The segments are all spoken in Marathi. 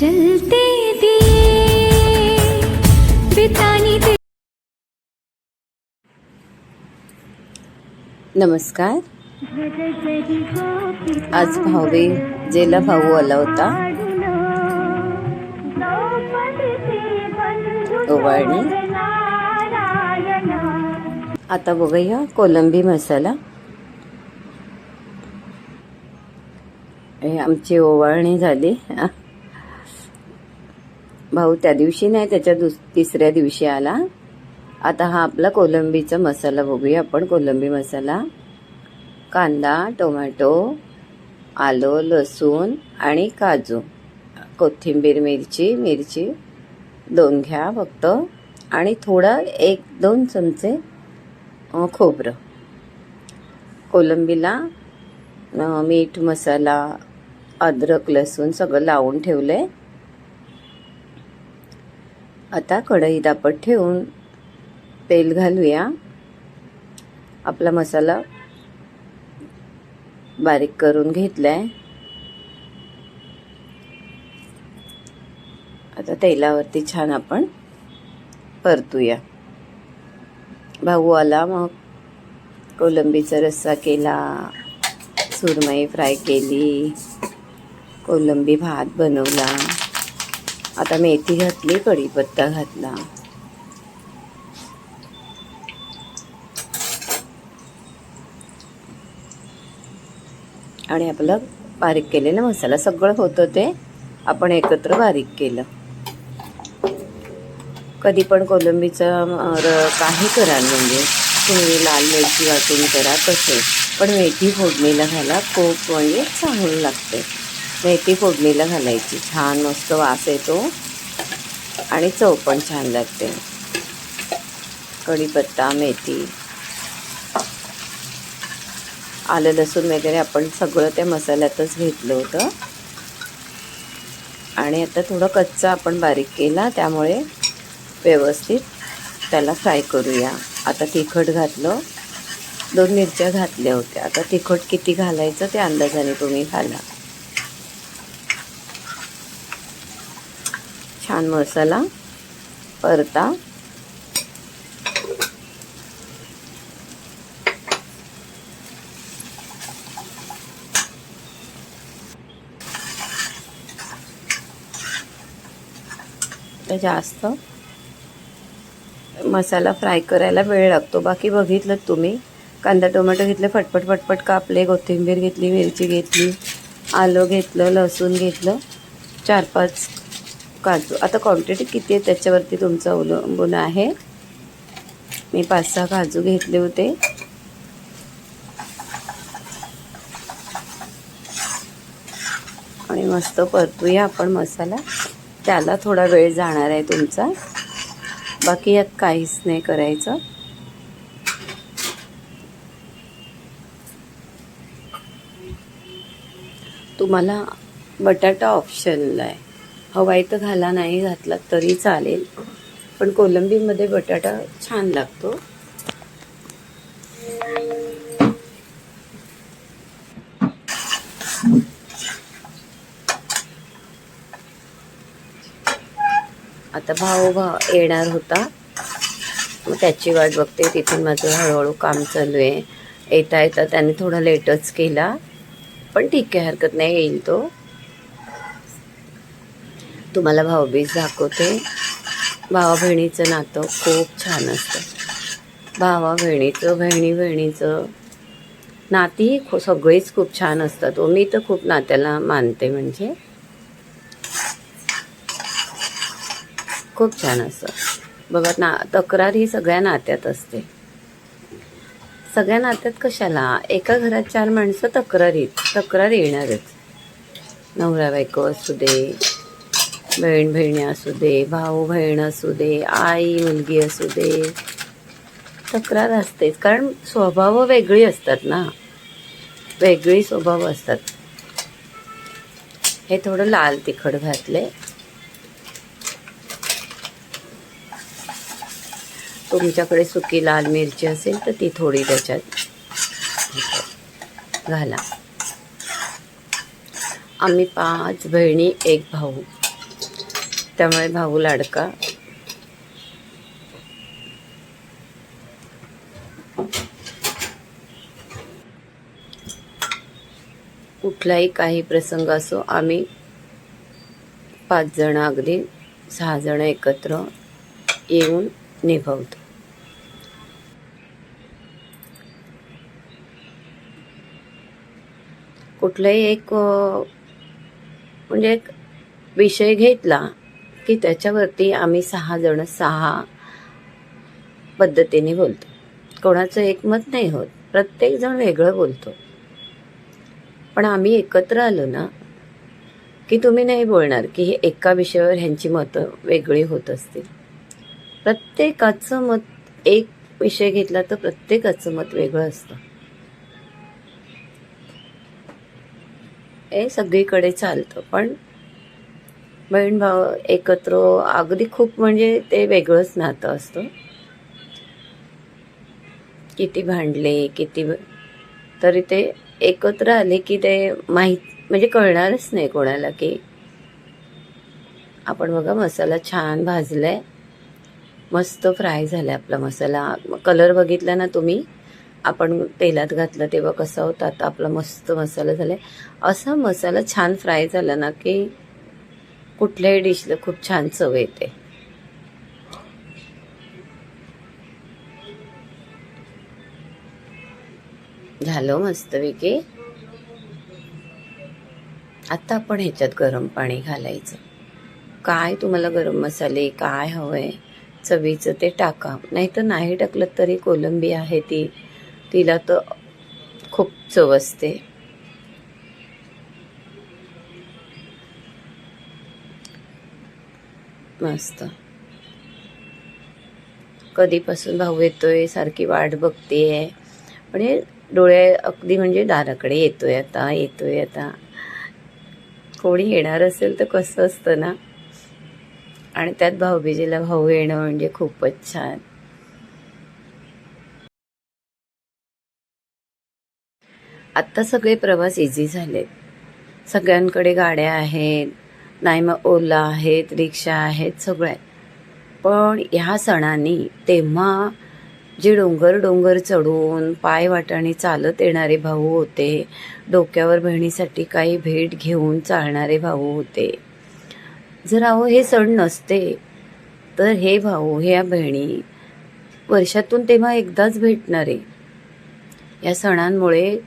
जलते नमस्कार। आज भावे जेला भाऊ आला होता. ओवाळणी. आता बघूया कोलंबी मसाला. आमची ओवाळणी झाली. भाऊ त्या दिवशी नाही त्याच्या दुस तिसऱ्या दिवशी आला. आता हा आपला कोलंबीचा मसाला बघूया आपण कोलंबी मसाला. कांदा टोमॅटो आलं लसूण आणि काजू. कोथिंबीर मिरची मिरची दोन घ्या फक्त. आणि थोडा एक दोन चमचे खोबरं. कोलंबीला मीठ मसाला अद्रक लसूण सगळं लावून ठेवलं आहे आता कढई दापट ठेवून तेल घालूया. आपला मसाला बारीक करून घेतला आहे आता तेलावरती छान आपण परतूया. भाऊ आला मग कोलंबीचा रस्सा केला सुरमई फ्राय केली कोलंबी भात बनवला. आता मेथी घातली कढीपत्ता घातला. आणि आपलं बारीक केलेला मसाला सगळं होतं ते आपण एकत्र बारीक केलं. कधी पण कोलंबीचं काही कराल म्हणजे तुम्ही लाल मिरची वाटून करा तसे. पण मेथी फोडणीला घाला खूप म्हणजे चांगलं लागते मेथी फोडणीला घालायची. छान मस्त वास येतो. आणि चव पण छान लागते. कढीपत्ता मेथी. आलं लसूण वगैरे आपण सगळं त्या मसाल्यातच घेतलं होतं. आणि आता थोडं कच्चा आपण बारीक केला त्यामुळे व्यवस्थित त्याला फ्राय करूया. आता तिखट घातलं. दोन मिरच्या घातल्या होत्या. आता तिखट किती घालायचं ते अंदाजाने तुम्ही घाला. छान मसाला परता. तर जास्त मसाला फ्राय करायला वेळ लागतो. बाकी बघितलं तुम्ही. कांदा टोमॅटो घेतले फटफट फटफट कापले कोथिंबीर घेतली मिरची घेतली आलं घेतलं लसूण घेतलं. चार पाच काजू आता क्वांटिटी किती आहे त्याच्यावरती तुमचं अवलंबून आहे? मी पाच सहा काजू घेतले होते. आणि मस्त परतूया आपण मसाला. त्याला थोडा वेळ जाणार आहे तुमचा. बाकी यात काहीच नाही करायचं. तुम्हाला बटाटा ऑप्शनला आहे. हवाई तर घाला नाही घातला तरी चालेल. पण कोलंबीमध्ये बटाटा छान लागतो. आता भाऊ भा येणार होता. मग त्याची वाट बघते. तिथून माझं हळूहळू काम चालू आहे. येता येता त्याने थोडा लेटच केला. पण ठीक आहे हरकत नाही. येईल तो. तुम्हाला भाऊबीज दाखवते. भावा बहिणीचं नातं खूप छान असतं. भावा बहिणीचं बहिणी बहिणीचं नाती खू सगळीच खूप छान असतात. व मी तर खूप नात्याला मानते म्हणजे. खूप छान असतं. बघा ना तक्रार ही सगळ्या नात्यात असते. सगळ्या नात्यात कशाला? एका घरात चार माणसं तक्रारीत तक्रार येणारच. नवरा बायको असू दे बहीण बहिणी असू दे भाऊ बहीण असू दे आई मुलगी असू दे तक्रार असतेच कारण स्वभाव वेगळी असतात ना. वेगळी स्वभाव असतात. हे थोडं लाल तिखट घातले तुमच्याकडे सुकी लाल मिरची असेल तर ती थोडी त्याच्यात घाला. आम्ही पाच बहिणी एक भाऊ. त्यामुळे भाऊ लाडका. कुठलाही काही प्रसंग असो आम्ही पाच जण अगदी सहा जण एकत्र येऊन निभावतो कुठलाही एक म्हणजे एक विषय घेतला की त्याच्यावरती आम्ही सहा जण सहा पद्धतीने बोलतो. कोणाचं एकमत नाही होत. प्रत्येक जण वेगळं बोलतो. पण आम्ही एकत्र आलो ना की तुम्ही नाही बोलणार की हे एका विषयावर ह्यांची मतं वेगळी होत असतील. प्रत्येकाचं मत एक विषय घेतला तर प्रत्येकाचं मत वेगळं असतं. हे सगळीकडे चालतं पण बहीण भाऊ एकत्र अगदी खूप म्हणजे ते वेगळंच नातं असतं. किती भांडले किती तरी ते एकत्र आले की ते माहीत म्हणजे कळणारच नाही कोणाला की आपण बघा मसाला छान भाजलाय मस्त फ्राय झालाय आपला मसाला. कलर बघितला ना तुम्ही आपण तेलात घातलं तेव्हा कसा होता आता आपला मस्त मसाला झालाय. असा मसाला छान फ्राय झाला ना की कुठल्याही डिशला खूप छान चव येते. झालं मस्तपैकी आता आपण ह्याच्यात गरम पाणी घालायचं. काय तुम्हाला गरम मसाले काय हवंय? चवीचं ते टाका. नाही तर नाही टाकलं तरी कोलंबी आहे ती. तिला तर खूप चव असते. मस्त कधीपासून भाऊ येतोय सारखी वाट बघतेय. पण हे डोळे अगदी म्हणजे दाराकडे येतोय आता येतोय आता. कोणी येणार असेल तर कसं असतं ना? आणि त्यात भाऊबीजेला भाऊ येणं म्हणजे खूपच छान. आत्ता सगळे प्रवास इझी झालेत. सगळ्यांकडे गाड्या आहेत नाही मग ओला आहेत रिक्षा आहेत सगळं आहे. पण ह्या सणांनी तेव्हा जे डोंगर डोंगर चढून पाय वाटाणे चालत येणारे भाऊ होते डोक्यावर बहिणीसाठी काही भेट घेऊन चालणारे भाऊ होते. जर अहो हे सण नसते तर हे भाऊ ह्या बहिणी वर्षातून तेव्हा एकदाच भेटणारे. या सणांमुळे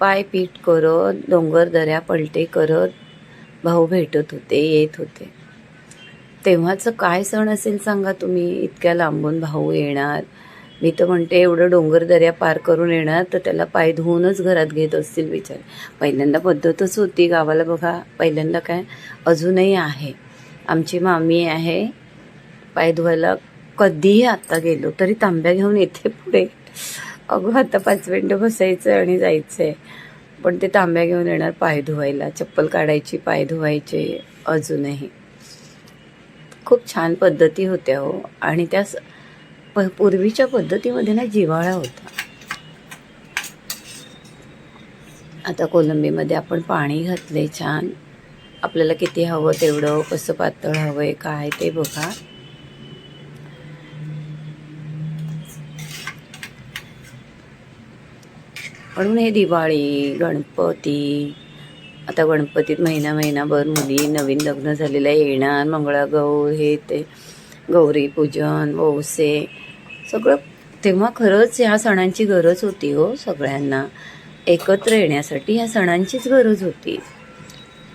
पाय पीठ करत डोंगर दऱ्या पलटे करत भाऊ भेटत होते येत होते. तेव्हाचं काय सण असेल सांगा तुम्ही? इतक्या लांबून भाऊ येणार. मी तर म्हणते एवढं डोंगर दर्या पार करून येणार तर त्याला पाय धुवूनच घरात घेत असतील विचार पहिल्यांदा पद्धतच होती गावाला बघा. पहिल्यांदा काय? अजूनही आहे. आमची मामी आहे. पाय धुवायला कधीही आत्ता गेलो तरी तांब्या घेऊन येते पुढे. अगं आता पाच मिनटं बसायचं आणि जायचं आहे पण ते तांब्या घेऊन येणार पाय धुवायला. चप्पल काढायची पाय धुवायचे अजूनही. खूप छान पद्धती होत्या हो. आणि त्या प पूर्वीच्या पद्धतीमध्ये ना जिव्हाळा होता. आता कोलंबीमध्ये आपण पाणी घातले छान. आपल्याला किती हवं तेवढं कसं पातळ हवं आहे काय ते बघा. म्हणून हे दिवाळी गणपती आता गणपतीत महिना महिनाभर मुली नवीन लग्न झालेल्या येणार मंगळागौर हे ते गौरी पूजन वौसे सगळं. तेव्हा खरंच ह्या सणांची गरज होती हो सगळ्यांना. एकत्र येण्यासाठी ह्या सणांचीच गरज होती.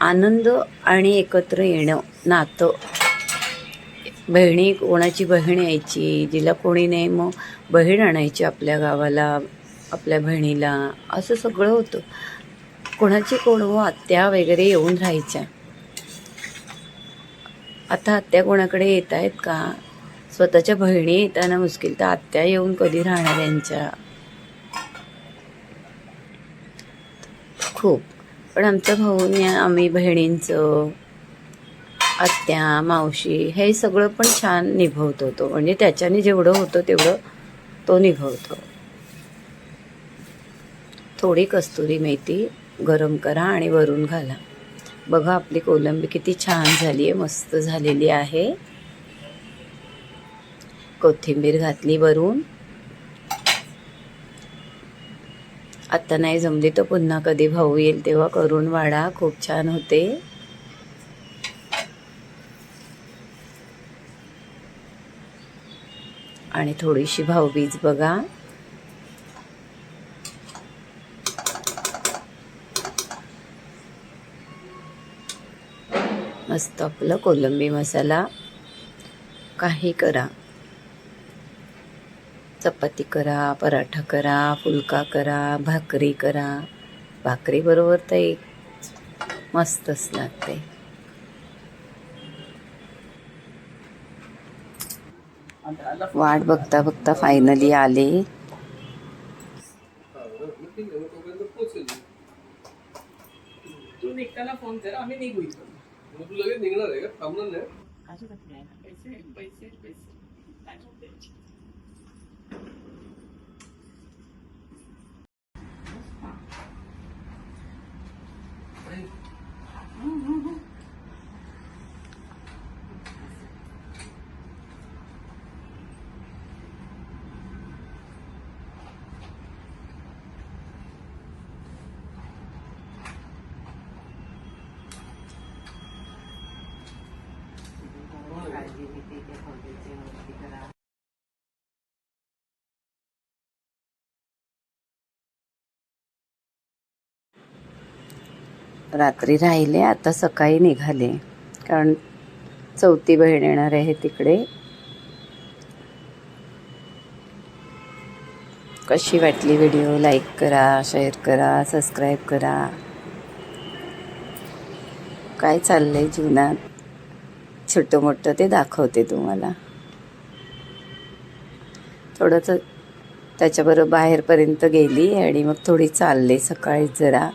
आनंद आणि एकत्र येणं नातं. बहिणी कोणाची बहीण यायची जिला कोणी नाही मग बहीण आणायची आपल्या गावाला आपल्या बहिणीला. असं सगळं होतं. कोणाची कोण व आत्या वगैरे येऊन राहायच्या. आता आत्या कोणाकडे येत आहेत का? स्वतःच्या बहिणी येताना मुश्किल. तर आत्या येऊन कधी राहणार यांच्या? खूप. पण आमच्या भाऊ आम्ही बहिणींचं आत्या मावशी हे सगळं पण छान निभवत होतो. म्हणजे त्याच्याने जेवढं होतं तेवढं तो निभवतो. थोडी कस्तुरी मेथी गरम करा आणि वरून घाला. बघा आपली कोलंबी किती छान झाली आहे मस्त झालेली आहे. कोथिंबीर घातली वरून. आत्ता नाही जमली तर पुन्हा कधी भाऊ येईल तेव्हा करून वाढा खूप छान होते. आणि थोडीशी भाऊबीज बघा. मस्त आपलं कोलंबी मसाला. काही करा. चपाती करा पराठा करा फुलका करा भाकरी करा. भाकरीबरोबर तर एक मस्तच लागते वाट बघता बघता फायनली आले. फोन मग तू लगेच निघणार आहे का? थांबणार नाही? पैसे पैसे पैसे काय द्यायचे रात्री राहिले आता सकाळी निघाले. कारण चौथी बहीण येणार आहे तिकडे. कशी वाटली व्हिडिओ? लाईक करा शेअर करा सबस्क्राईब करा. काय चाललंय जीवनात? छोटं मोठं ते दाखवते तुम्हाला. थोडंसं त्याच्याबरोबर बाहेरपर्यंत गेली आणि मग थोडी चालले सकाळी जरा.